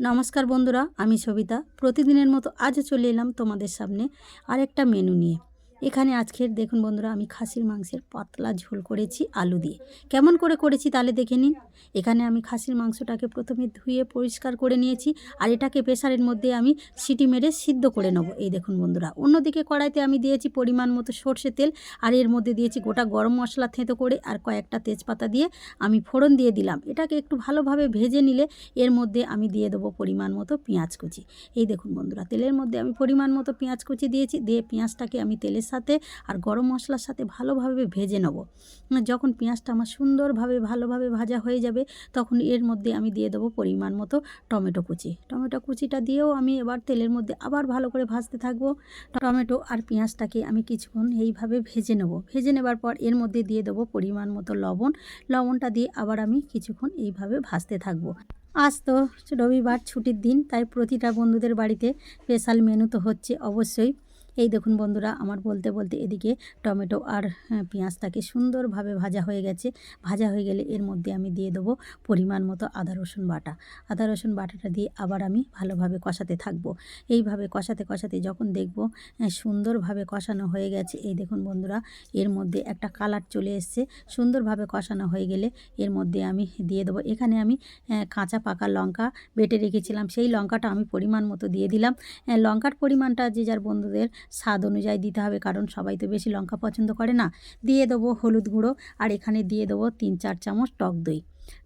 নমস্কার বন্ধুরা আমি সবিতা। প্রতিদিনের মতো আজও চলে এলাম তোমাদের সামনে আরেকটা মেনু নিয়ে। এখানে আজকের, দেখুন বন্ধুরা, আমি খাসির মাংসের পাতলা ঝোল করেছি আলু দিয়ে। কেমন করে করেছি তাহলে দেখে নিন। এখানে আমি খাসির মাংসটাকে প্রথমে ধুয়ে পরিষ্কার করে নিয়েছি আর এটাকে প্রেশারের মধ্যে আমি সিটি মেরে সিদ্ধ করে নেব। এই দেখুন বন্ধুরা, অন্যদিকে কড়াইতে আমি দিয়েছি পরিমাণ মতো সর্ষে তেল আর এর মধ্যে দিয়েছি গোটা গরম মশলা থেঁতো করে আর কয়েকটা তেজপাতা দিয়ে আমি ফোড়ন দিয়ে দিলাম। এটাকে একটু ভালোভাবে ভেজে নিলে এর মধ্যে আমি দিয়ে দেবো পরিমাণ মতো পেঁয়াজ কুচি। এই দেখুন বন্ধুরা, তেলের মধ্যে আমি পরিমাণ মতো পেঁয়াজ কুচি দিয়েছি, দিয়ে পেঁয়াজটাকে আমি তেলের সাথে আর গরম মশলার সাথে ভালোভাবে ভেজে নেব। যখন পেঁয়াজটা আমার সুন্দরভাবে ভালোভাবে ভাজা হয়ে যাবে, তখন এর মধ্যে আমি দিয়ে দেবো পরিমাণ মতো টমেটো কুচি। টমেটো কুচিটা দিয়েও আমি এবার তেলের মধ্যে আবার ভালো করে ভাজতে থাকব। টমেটো আর পেঁয়াজটাকে আমি কিছুক্ষণ এইভাবে ভেজে নেব। ভেজে নেবার পর এর মধ্যে দিয়ে দেবো পরিমাণ মতো লবণ। লবণটা দিয়ে আবার আমি কিছুক্ষণ এইভাবে ভাজতে থাকব। আজ তো রবিবার ছুটির দিন, তাই প্রতিটা বন্ধুদের বাড়িতে স্পেশাল মেনু তো হচ্ছে অবশ্যই। এই দেখুন বন্ধুরা আমার বলতে বলতে এদিকে টমেটো আর হ্যাঁ, পেঁয়াজটাকে সুন্দরভাবে ভাজা হয়ে গেছে। ভাজা হয়ে গেলে এর মধ্যে আমি দিয়ে দেবো পরিমাণ মতো আদা রসুন বাটা। আদা রসুন বাটাটা দিয়ে আবার আমি ভালোভাবে কষাতে থাকব। এইভাবে কষাতে কষাতে যখন দেখব হ্যাঁ, সুন্দরভাবে কষানো হয়ে গেছে এই দেখুন বন্ধুরা এর মধ্যে একটা কালার চলে এসছে। সুন্দরভাবে কষানো হয়ে গেলে এর মধ্যে আমি দিয়ে দেবো এখানে আমি হ্যাঁ, কাঁচা পাকা লঙ্কা বেটে রেখেছিলাম। সেই লঙ্কাটা আমি পরিমাণ মতো দিয়ে দিলাম। লঙ্কার পরিমাণটা যে যার বন্ধুদের স্বাদ অনুযায়ী দিতে হবে কারণ সবাই তো বেশি লঙ্কা পছন্দ করে না। দিয়ে দেবো হলুদ গুঁড়ো আর এখানে দিয়ে দেবো তিন চার চামচ টক দই।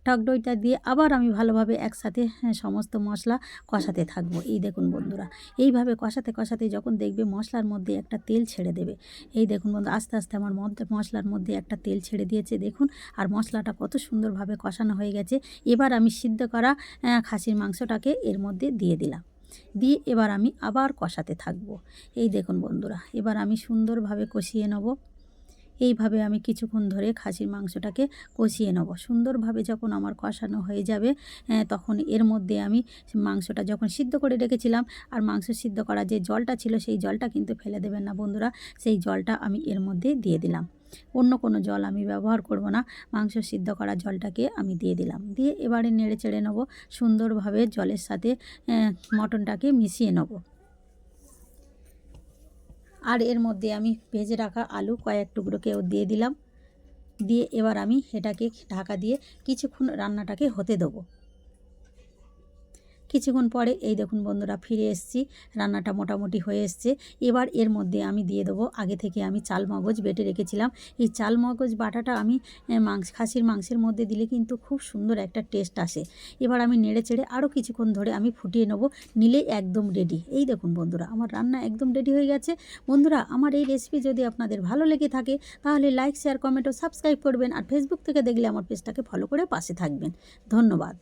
টক দইটা দিয়ে আবার আমি ভালোভাবে একসাথে হ্যাঁ, সমস্ত মশলা কষাতে থাকব। এই দেখুন বন্ধুরা এইভাবে কষাতে কষাতে যখন দেখবে মশলার মধ্যে একটা তেল ছেড়ে দেবে। এই দেখুন বন্ধু আস্তে আস্তে আমার মশলার মধ্যে একটা তেল ছেড়ে দিয়েছে দেখুন আর মশলাটা কত সুন্দরভাবে কষানো হয়ে গেছে। এবার আমি সিদ্ধ করা খাসির মাংসটাকে এর মধ্যে দিয়ে দিলাম। দিয়ে এবার আমি আবার কষাতে থাকব। এই দেখুন বন্ধুরা এবার আমি সুন্দরভাবে কষিয়ে নেব। এইভাবে আমি কিছুক্ষণ ধরে খাসির মাংসটাকে কষিয়ে নেব। সুন্দরভাবে যখন আমার কষানো হয়ে যাবে আহ, তখন এর মধ্যে আমি মাংসটা যখন সিদ্ধ করে রেখেছিলাম আর মাংস সিদ্ধ করা যে জলটা ছিল সেই জলটা কিন্তু ফেলে দেবেন না বন্ধুরা সেই জলটা আমি এর মধ্যে দিয়ে দিলাম। অন্য কোনো জল আমি ব্যবহার করব না। মাংস সিদ্ধ করা জলটাকে আমি দিয়ে দিলাম। দিয়ে এবারে নেড়ে চেড়ে নেব। সুন্দরভাবে জলের সাথে মটনটাকে মিশিয়ে নেব। আর এর মধ্যে আমি ভেজে রাখা আলু কয়েক টুকরোকেও দিয়ে দিলাম। দিয়ে এবার আমি এটাকে ঢাকা দিয়ে কিছুক্ষণ রান্নাটাকে হতে দেবো। কিছুক্ষণ পরে এই দেখুন বন্ধুরা ফিরে এসেছি, রান্নাটা মোটামুটি হয়ে এসছে। এবার এর মধ্যে আমি দিয়ে দেবো, আগে থেকে আমি চাল মগজ বেটে রেখেছিলাম। এই চাল মগজ বাটাটা আমি মাংস, খাসির মাংসের মধ্যে দিলে কিন্তু খুব সুন্দর একটা টেস্ট আসে। এবার আমি নেড়ে চেড়ে আরও কিছুক্ষণ ধরে আমি ফুটিয়ে নেব, নিলে একদম রেডি এই দেখুন বন্ধুরা, আমার রান্না একদম রেডি হয়ে গেছে। বন্ধুরা, আমার এই রেসিপি যদি আপনাদের ভালো লেগে থাকে, তাহলে লাইক শেয়ার কমেন্ট ও সাবস্ক্রাইব করবেন। আর ফেসবুক থেকে দেখলে আমার পেজটাকে ফলো করে পাশে থাকবেন। ধন্যবাদ।